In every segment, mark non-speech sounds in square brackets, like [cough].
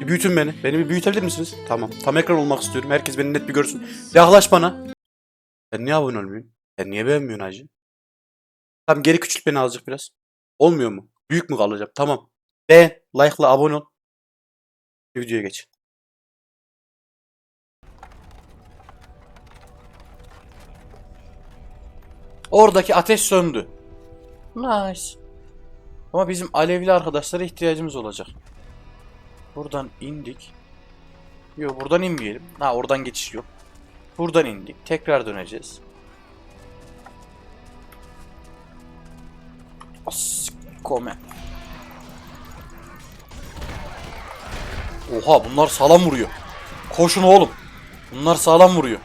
Bir büyütün beni. Beni bir büyütebilir misiniz? Tamam. Tam ekran olmak istiyorum. Herkes beni net bir görsün. Yaklaş bana. Sen niye abone olmuyorsun? Sen niye beğenmiyorsun hacı? Tamam geri küçült beni azıcık biraz. Olmuyor mu? Büyük mü kalacağım? Tamam. Beğen, like'la abone ol. Videoya geç. Oradaki ateş söndü. Nice. Ama bizim alevli arkadaşlara ihtiyacımız olacak. Buradan indik. Yok buradan inmeyelim. Ha oradan geçiş yok. Buradan indik. Tekrar döneceğiz. As kome. Oha bunlar sağlam vuruyor. Koşun oğlum. Bunlar sağlam vuruyor.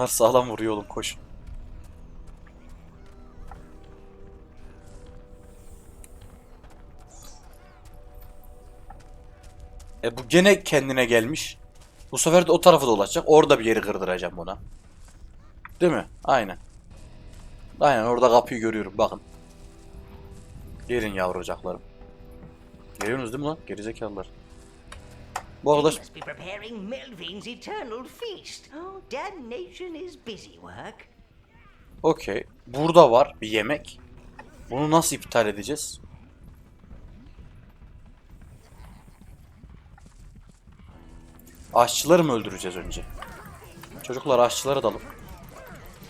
Bunlar sağlam vuruyor oğlum koşun. E bu gene kendine gelmiş. Bu sefer de o tarafa dolaşacak. Orada bir yeri kırdıracağım buna. Değil mi? Aynen. Aynen orada kapıyı görüyorum bakın. Gelin yavrucaklarım. Geliyorsunuz değil mi lan? Gerizekalılar. Bu They arkadaş must be preparing Melvin's eternal feast. Oh, damnation is busy work. Okey. Burada var bir yemek. Bunu nasıl iptal edeceğiz? Aşçıları mı öldüreceğiz önce? Çocuklar aşçıları dalın.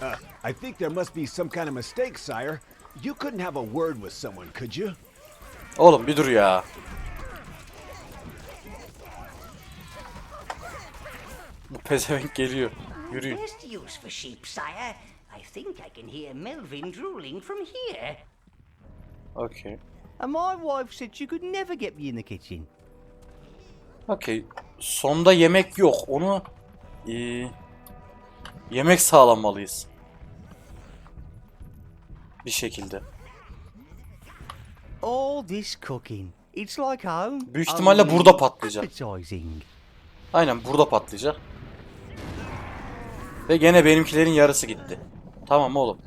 Uh, I think there must be some kind of mistake, sire. You couldn't have a word with someone, could you? Oğlum bir dur ya. Bu pezevenk geliyor. Yürüyün. Best use for sheep, sire. I think I can hear Melvin drooling from here. Okey. And my wife said she could never get me in the kitchen. Okey. Sonda yemek yok. Onu eee, yemek sağlamalıyız. Bir şekilde. All this cooking. It's like home. Büyük ihtimalle only burada patlayacak. Aynen burada patlayacak. Ve gene benimkilerin yarısı gitti. Tamam oğlum.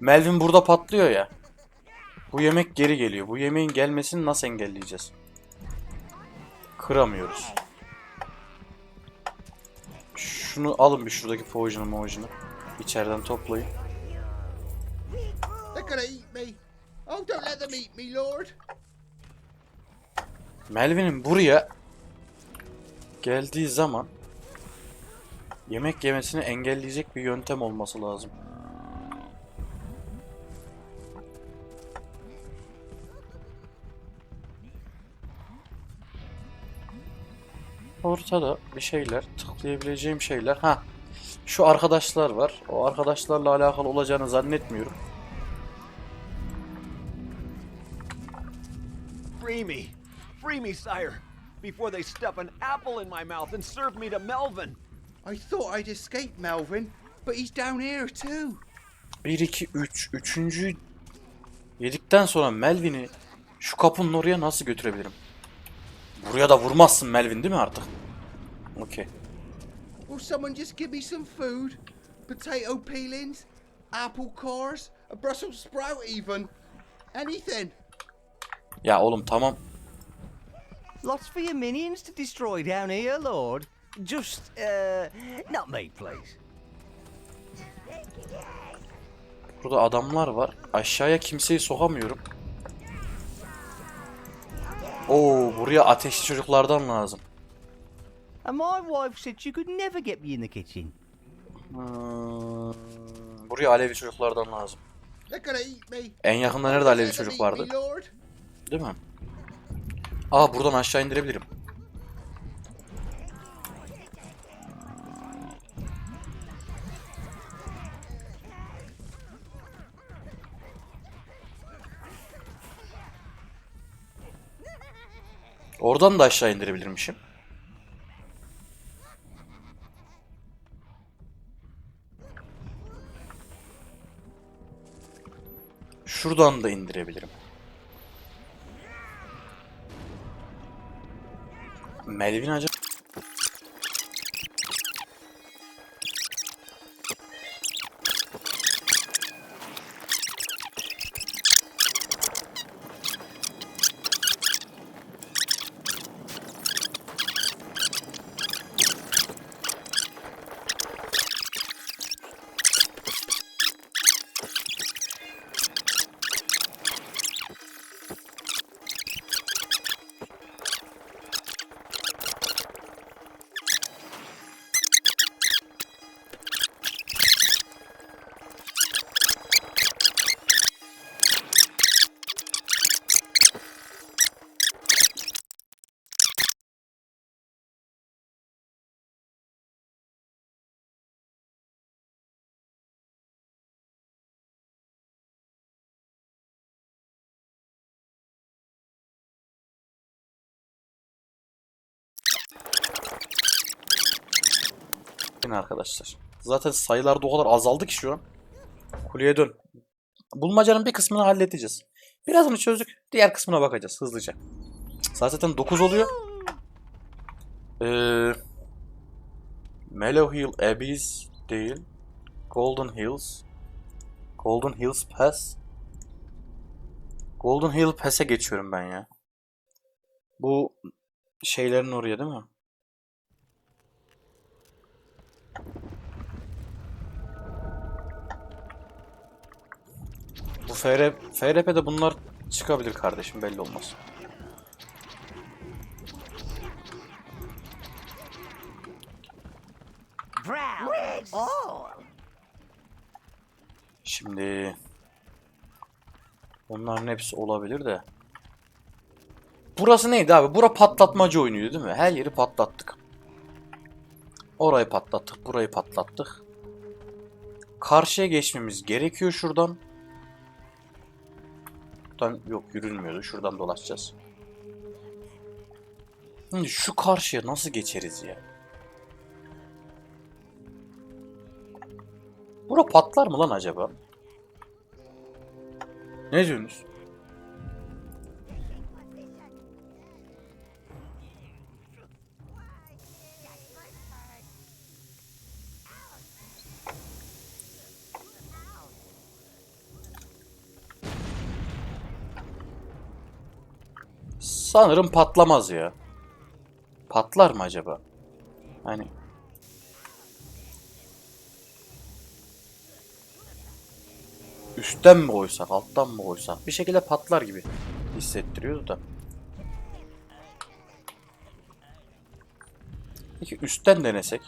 Melvin burada patlıyor ya. Bu yemek geri geliyor. Bu yemeğin gelmesini nasıl engelleyeceğiz? Kıramıyoruz. Şunu alın bir şuradaki potion'u motion'u. İçeriden toplayın. Melvin'in buraya geldiği zaman yemek yemesini engelleyecek bir yöntem olması lazım. Ortada bir şeyler, tıklayabileceğim şeyler. Ha, şu arkadaşlar var. O arkadaşlarla alakalı olacağını zannetmiyorum. Free me. Free me, sire. Before they stuff an apple in my mouth and serve me to Melvin. I thought I'd escaped Melvin, but he's down here too. 1 2 3 üçüncü yedikten sonra Melvin'i şu kapının oraya nasıl götürebilirim? Buraya da vurmazsın Melvin değil mi artık? Okey. Will someone just give me some food? Potato peelings, apple cores, a Brussels sprout even. Anything. Ya oğlum tamam. Lots for your minions to destroy down here, Lord. Just, uh, not me, please. Burada adamlar var. Aşağıya kimseyi sokamıyorum. Oo buraya ateşli çocuklardan lazım. And my wife said she could never get me in the kitchen. Hmm, buraya alevli çocuklardan lazım. En yakında nerede them çocuk vardı? Değil mi? Aa buradan aşağı indirebilirim. Oradan da aşağı indirebilirmişim. Şuradan da indirebilirim. Melvin acaba... arkadaşlar. Zaten sayılar da o kadar azaldı ki şu an. Kuleye dön. Bulmacanın bir kısmını halledeceğiz. Birazını çözdük. Diğer kısmına bakacağız hızlıca. Zaten 9 oluyor. Ee, Mellow Hill Abyss değil. Golden Hills. Golden Hills Pass. Golden Hill Pass'e geçiyorum ben ya. Bu şeylerin oraya değil mi? Bu FR, FRP'de bunlar çıkabilir kardeşim belli olmaz. Şimdi onların hepsi olabilir de. Burası neydi abi? Bura patlatmacı oynuyor değil mi? Her yeri patlattık. Orayı patlattık, burayı patlattık. Karşıya geçmemiz gerekiyor şuradan. Buradan yok yürünmüyordu. Şuradan dolaşacağız. Şimdi şu karşıya nasıl geçeriz ya? Bura patlar mı lan acaba? Ne diyorsunuz? Sanırım patlamaz ya. Patlar mı acaba? Hani Üstten mi koysak, alttan mı koysak? Bir şekilde patlar gibi hissettiriyordu da. Peki üstten denesek?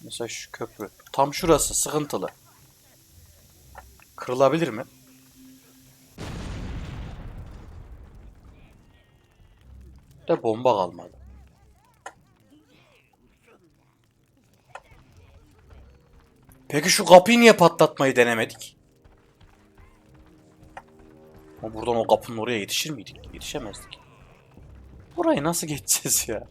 Mesela şu köprü. Tam şurası sıkıntılı. Kırılabilir mi? De bomba kalmadı. Peki şu kapıyı niye patlatmayı denemedik? Ama buradan o kapının oraya yetişir miydik? Yetişemezdik. Burayı nasıl geçeceğiz ya?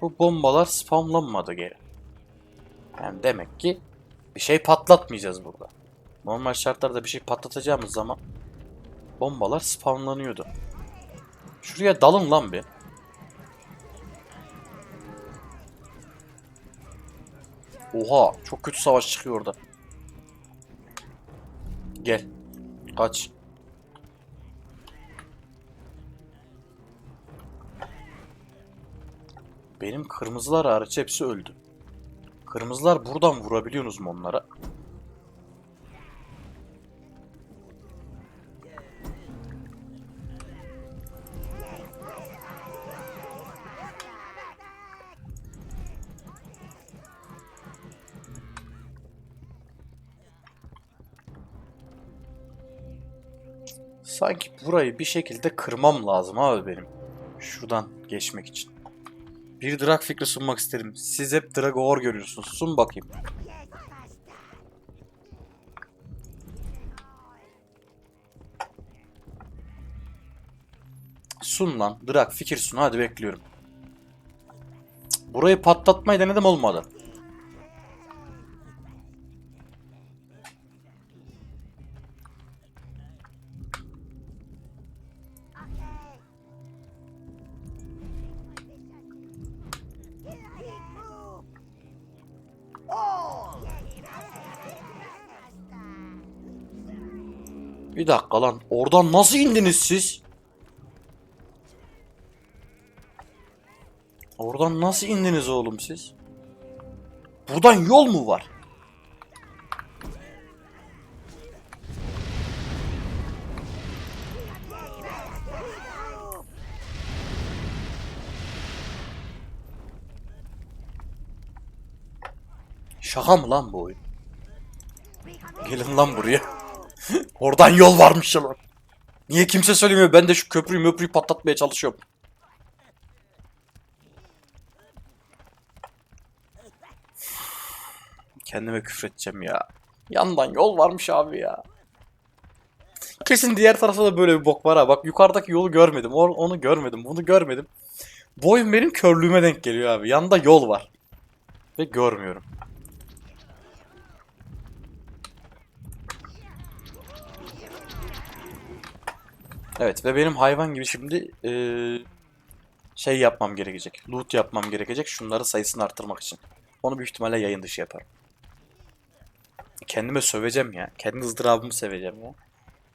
Bu bombalar spamlanmadı geri. Yani demek ki bir şey patlatmayacağız burada. Normal şartlarda bir şey patlatacağımız zaman bombalar spamlanıyordu. Şuraya dalın lan bir. Oha çok kötü savaş çıkıyor orada. Gel. Kaç. Benim kırmızılar hariç hepsi öldü. Kırmızılar buradan vurabiliyorsunuz mu onlara? Sanki burayı bir şekilde kırmam lazım abi benim. Şuradan geçmek için. Bir drag fikri sunmak isterim. Siz hep Dragor görüyorsunuz. Sun bakayım. Sun lan. Drag fikir sun. Hadi bekliyorum. Burayı patlatmayı denedim olmadı. Bir dakika lan. Oradan nasıl indiniz siz? Oradan nasıl indiniz oğlum siz? Buradan yol mu var? Şaka mı lan bu oyun? Gelin lan buraya. Oradan yol varmış lan. Niye kimse söylemiyor? Ben de şu köprüyü möprüyü patlatmaya çalışıyorum. Kendime küfredeceğim ya. Yandan yol varmış abi ya. Kesin diğer tarafta da böyle bir bok var ha. Bak yukarıdaki yolu görmedim. or- Onu görmedim. Bunu görmedim. Bu oyun benim körlüğüme denk geliyor abi. Yanında yol var. Ve görmüyorum. Evet ve benim hayvan gibi şimdi eee, şey yapmam gerekecek. Loot yapmam gerekecek. Şunları sayısını arttırmak için. Onu büyük ihtimalle yayın dışı yaparım. Kendime söveceğim ya. Kendi ızdırabımı seveceğim ya.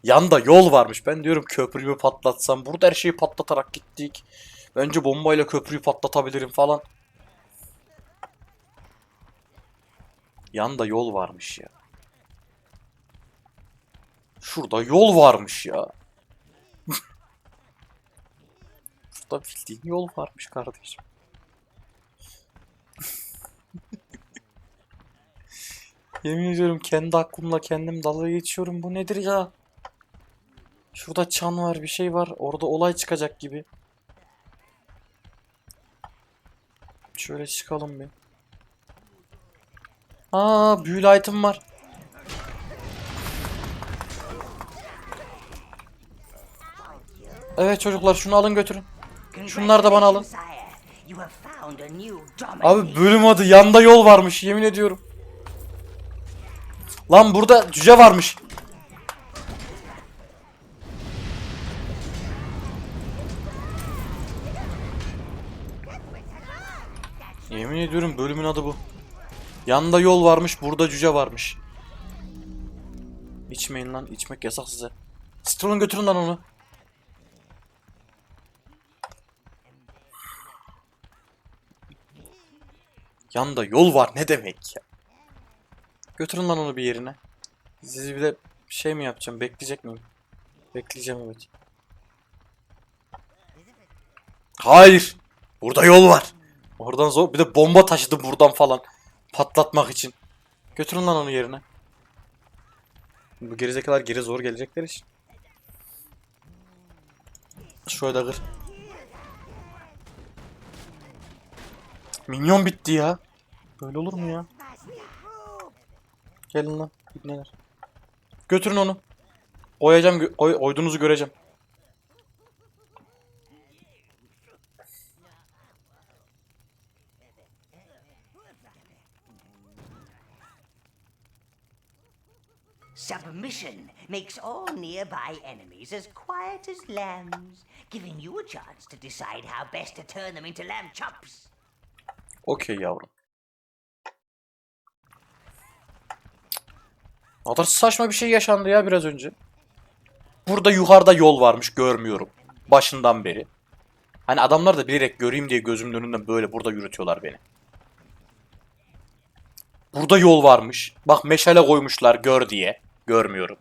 Yanda yol varmış. Ben diyorum köprüyü patlatsam. Burada her şeyi patlatarak gittik. Önce bombayla köprüyü patlatabilirim falan. Yanda yol varmış ya. Şurada yol varmış ya. Şurada bildiğin yol varmış kardeşim. [laughs] Yemin ediyorum kendi aklımla kendim dalga geçiyorum. Bu nedir ya? Şurada çan var, bir şey var. Orada olay çıkacak gibi. Şöyle çıkalım bir. Aa, büyülü item var. Evet çocuklar şunu alın götürün. Şunlar da bana alın. Abi bölüm adı yanda yol varmış yemin ediyorum. Lan burada cüce varmış. Yemin ediyorum bölümün adı bu. Yanda yol varmış, burada cüce varmış. İçmeyin lan, içmek yasak size. Strol'un götürün lan onu. Yanda yol var ne demek ya? Götürün lan onu bir yerine. Sizi bir de şey mi yapacağım? Bekleyecek miyim? Bekleyeceğim evet. Hayır. Burada yol var. Oradan zor. Bir de bomba taşıdım buradan falan. Patlatmak için. Götürün lan onu yerine. Bu gerizekalar geri zor gelecekler için. Şöyle da kır. Minyon bitti ya. Böyle olur mu ya? Gelin lan. İbneler. Götürün onu. Oyacağım. gö- Oy, oyduğunuzu göreceğim. Submission makes all nearby enemies as quiet as lambs, giving you a chance to decide how best to turn them into lamb chops. Okey yavrum. Kadar saçma bir şey yaşandı ya biraz önce. Burada yukarıda yol varmış görmüyorum. Başından beri. Hani adamlar da bilerek göreyim diye gözümün önünden böyle burada yürütüyorlar beni. Burada yol varmış. Bak meşale koymuşlar gör diye. Görmüyorum.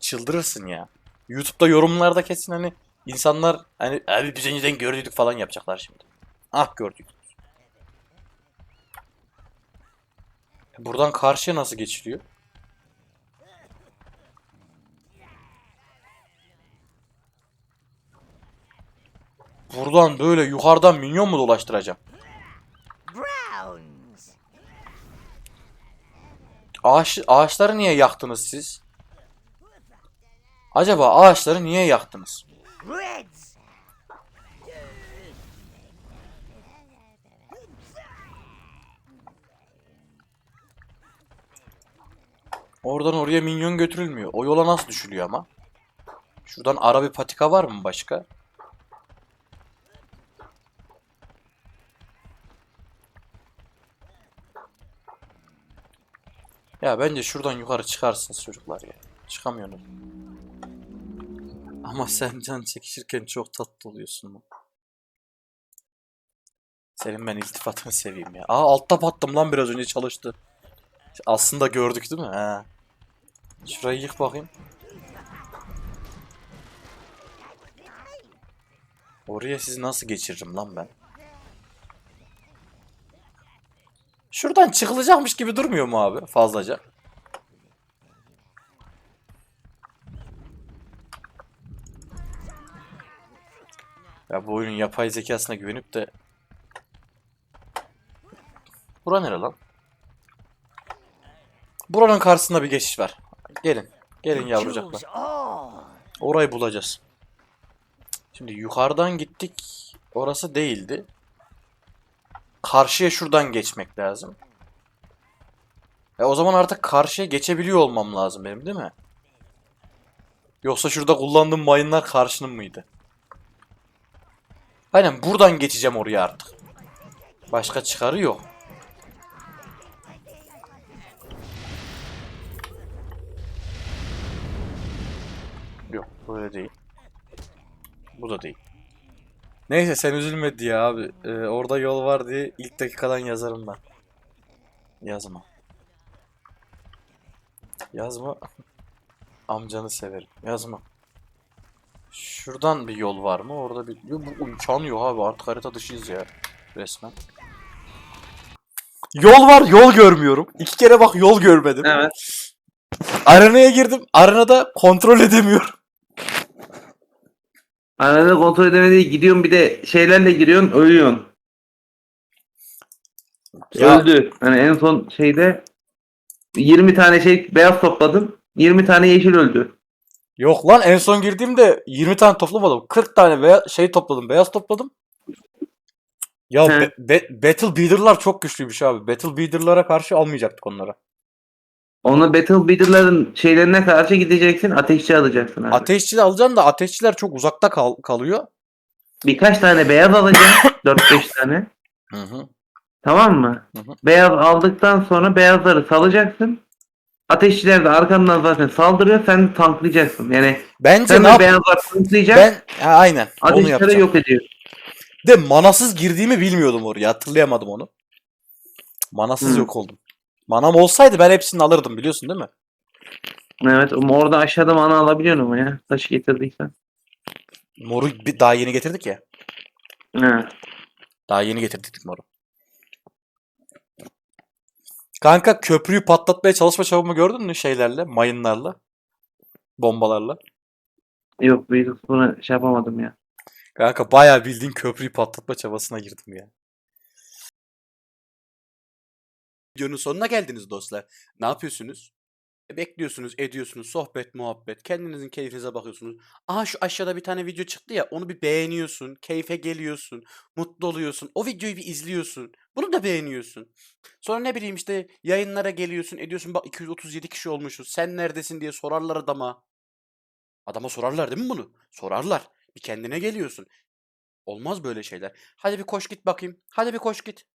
Çıldırırsın ya. YouTube'da yorumlarda kesin hani insanlar hani abi biz önceden gördük falan yapacaklar şimdi. Ah gördük. Buradan karşıya nasıl geçiliyor? Buradan böyle yukarıdan minyon mu dolaştıracağım? Ağaç, ağaçları niye yaktınız siz? Acaba ağaçları niye yaktınız? Oradan oraya minyon götürülmüyor. O yola nasıl düşülüyor ama? Şuradan ara bir patika var mı başka? Ya bence şuradan yukarı çıkarsınız çocuklar ya. Çıkamıyorum. Ama sen can çekişirken çok tatlı oluyorsun. Senin ben iltifatını seveyim ya. Aa altta pattım lan biraz önce çalıştı. Aslında gördük değil mi? He. Şurayı yık bakayım. Oraya sizi nasıl geçiririm lan ben? Şuradan çıkılacakmış gibi durmuyor mu abi fazlaca? Ya bu oyunun yapay zekasına güvenip de... Bura nere lan? Buranın karşısında bir geçiş var. Gelin. Gelin yavrucaklar. Orayı bulacağız. Şimdi yukarıdan gittik. Orası değildi. Karşıya şuradan geçmek lazım. E o zaman artık karşıya geçebiliyor olmam lazım benim değil mi? Yoksa şurada kullandığım mayınlar karşının mıydı? Aynen buradan geçeceğim oraya artık. Başka çıkarı yok. Böyle değil. Bu da değil. Neyse sen üzülme diye abi. Ee, orada yol var diye ilk dakikadan yazarım ben. Yazma. Yazma. [laughs] Amcanı severim. Yazma. Şuradan bir yol var mı? Orada bir... Yo, bu imkan yok abi. Artık harita dışıyız ya. Resmen. Yol var. Yol görmüyorum. İki kere bak yol görmedim. Evet. Arenaya girdim. Arenada kontrol edemiyorum. Arada kontrol edemediği gidiyorsun bir de şeylerle giriyorsun ölüyorsun. Ya- Öldü. Hani en son şeyde 20 tane şey beyaz topladım. 20 tane yeşil öldü. Yok lan en son girdiğimde 20 tane toplamadım. 40 tane veya şey topladım. Beyaz topladım. Ya He. be- be- Battle Beater'lar çok güçlüymüş abi. Battle Beater'lara karşı almayacaktık onları. Onu Battle Beater'ların şeylerine karşı gideceksin. Ateşçi alacaksın abi. Ateşçi de alacaksın da ateşçiler çok uzakta kal- kalıyor. Birkaç tane beyaz alacaksın. [coughs] 4-5 tane. Hı hı. Tamam mı? Hı hı. Beyaz aldıktan sonra beyazları salacaksın. Ateşçiler de arkandan zaten saldırıyor. Sen de tanklayacaksın. Yani Bence sen ne de yap? beyazlar tanklayacak. Ben ha, aynen onu Ateşçileri yapacağım. yok ediyor. De manasız girdiğimi bilmiyordum oraya. Hatırlayamadım onu. Manasız Hı. yok oldum. Manam olsaydı ben hepsini alırdım biliyorsun değil mi? Evet orada aşağıda mana alabiliyorsun ama ya. Taş getirdiysen. Moru bir- daha yeni getirdik ya. He. Daha yeni getirdik moru. Kanka köprüyü patlatmaya çalışma çabamı gördün mü şeylerle, mayınlarla, bombalarla? Yok bir bunu şey yapamadım ya. Kanka bayağı bildiğin köprüyü patlatma çabasına girdim ya. Videonun sonuna geldiniz dostlar. Ne yapıyorsunuz? E, Bekliyorsunuz, ediyorsunuz, sohbet, muhabbet, kendinizin keyfinize bakıyorsunuz. Aha şu aşağıda bir tane video çıktı ya, onu bir beğeniyorsun, keyfe geliyorsun, mutlu oluyorsun, o videoyu bir izliyorsun, bunu da beğeniyorsun. Sonra ne bileyim işte yayınlara geliyorsun, ediyorsun, bak 237 kişi olmuşuz, sen neredesin diye sorarlar adama. Adama sorarlar değil mi bunu? Sorarlar. Bir kendine geliyorsun. Olmaz böyle şeyler. Hadi bir koş git bakayım. Hadi bir koş git.